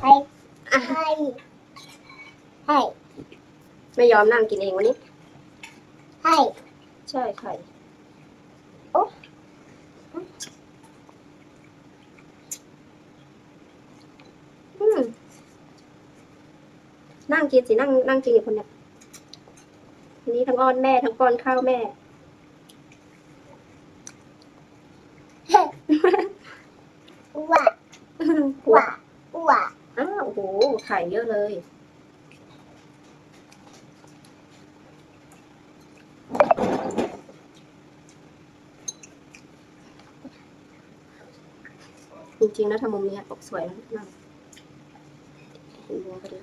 ให้ให้ให้ไม่ยอมนั่งกินเองวันนี้ ให้ใช่ไข่โอ๊อืมนั่งกินสินั่งนั่งกินอยู่คนเนี้ยทีนี้ทั้งอ้อนแม่ทั้งป้อนข้าวแม่ ว่าว่าว่า อ้าวโอ้โห ไข่เยอะเลย จริงๆนะทำมุมนี้ยออกสวยนะนั่งเห็นบัวพอดี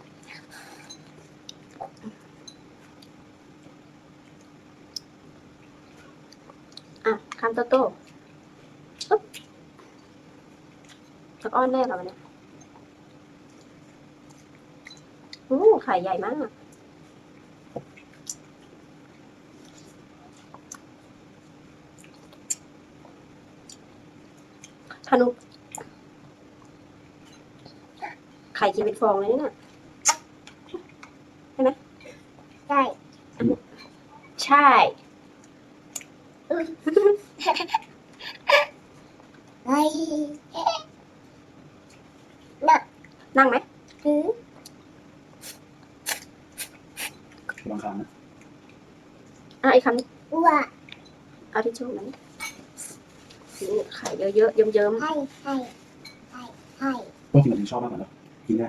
อะคำโตโต้ปึ๊บจากอ้อนแม่กับมันเนี่ยโอ้ไข่ใหญ่มากพานุไข่กินเป็นฟองเลยเนี่ยใช่ใช่ให้นั่งไหม ถือ ลองคางนะ อะอีกคำนี้ว่าเอาที่ชู่ไหมนี่ไข่เยอะๆเยิ้มให้ให้ให้ให้พวกกินแบบนี้ชอบมากเลยนะกินได้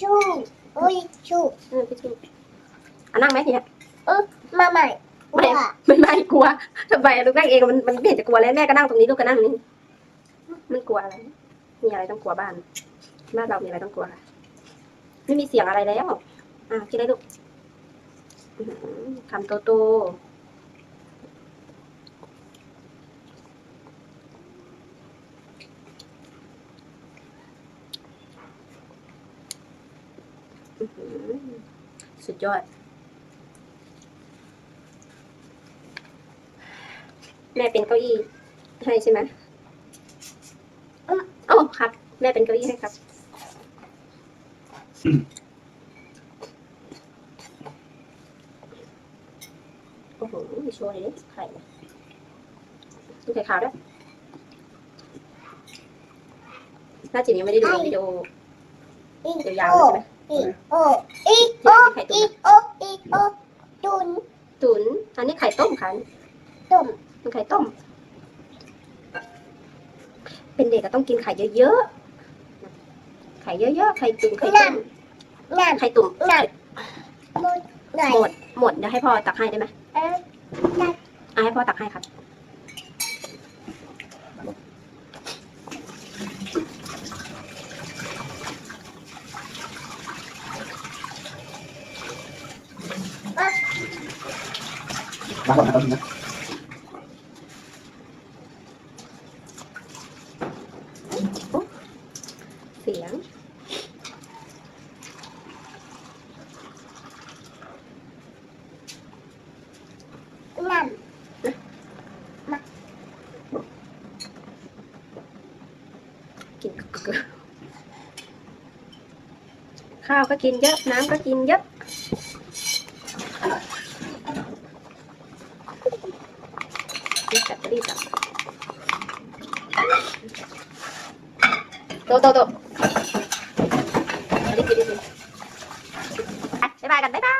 ชูอุ้ยชูๆเออพี่ชูอะนั่งไหมทีเนี้ยมาใหม่ ว่าไม่ไม่กลัวทำไมลูกนั่งเองมันมันไม่เห็นจะกลัวแล้วแม่ก็นั่งตรงนี้ลูกก็นั่งตรงนี้มันกลัวอะไรมีอะไรต้องกลัวบ้านบ้านเรามีอะไรต้องกลัวคะไม่มีเสียงอะไรแล้วอะกินได้ลูกอื้อหือคำโตโตอื้อหือสุดยอด แม่เป็นเก้าอี้ให้ใช่ไหมอืมโอ้ครับ แม่เป็นเก้าอี้ให้ครับ โอ้โหโชว์เลยดิไข่ดูไข่ขาวด้วยน่าจิ๋มยังไม่ได้ดูวิดีโออียาวๆเลยใช่ไหมอีโออีโออีโออีโอตุนตุ๋นอันนี้ไข่ต้มค่ะตุ่ม มันไข่ต้ม เป็นเด็กก็ต้องกินไข่เยอะๆ ไข่เยอะๆ ไข่ตุ๋นไข่ต้มงานไข่ตุ๋นงานหมดไหนหมดหมดเดี๋ยวให้พ่อตักให้ได้ไหมเอออะให้พ่อตักให้ครับล้างก่อนนะครับทีนะ กินข้าวก็กินเยอะน้ำก็กินเยอะรีบจับรีบจับโตโตโตรีบรีบรีบบ๊ายบายกันบ๊ายบาย